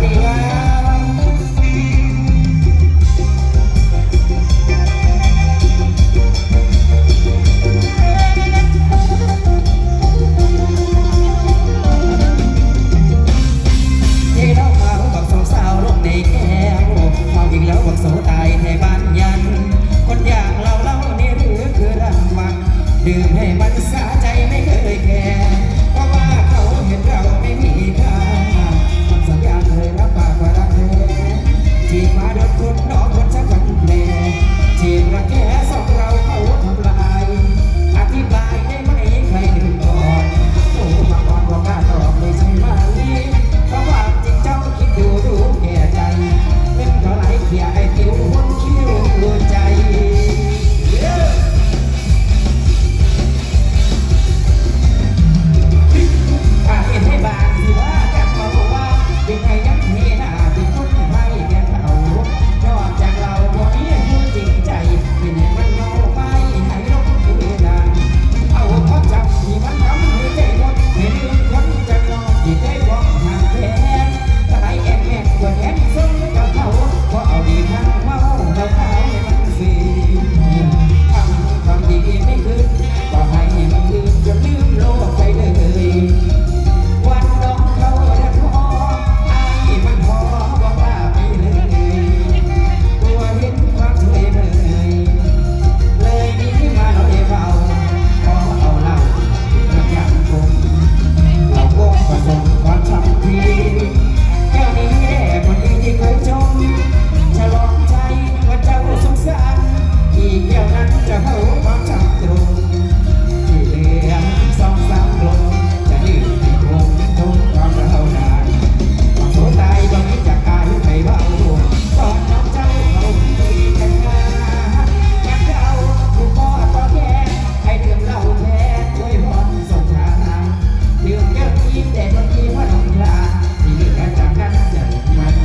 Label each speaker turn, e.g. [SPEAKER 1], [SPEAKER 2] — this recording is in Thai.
[SPEAKER 1] วัเรามาพกับสงสาวลงในแก้วความจริงแล้วบักโสตายในบ้านยัน คนอยางเราเล่านหรืคือรางวัลดื่มให้มันสาใจไม่เคยแคร์เพราะว่าเขาเห็นเราไม่มีค่า แต่บางทีว่าหลงลาที่มีการจากกันจะมา